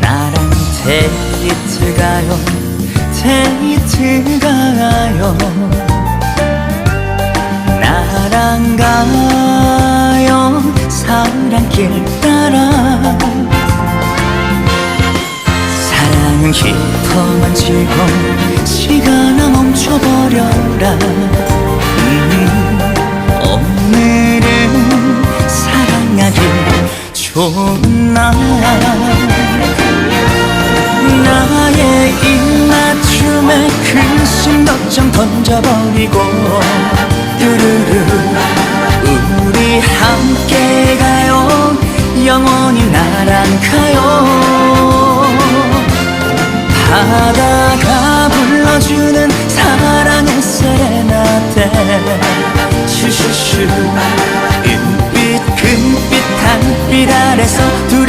나랑 데이트 가요 데이트 가요. 나랑 가요 사랑길 따라. 사랑은 깊어만 지고 시간아 멈춰버려라. 음, 오늘은 사랑하기 좋은 날 던져버리고 뚜루루 우리 함께 가요. 영원히 나랑 가요. 바다가 불러주는 사랑의 세레나데 슈슈슈 은빛 금빛 달빛 아래서 둘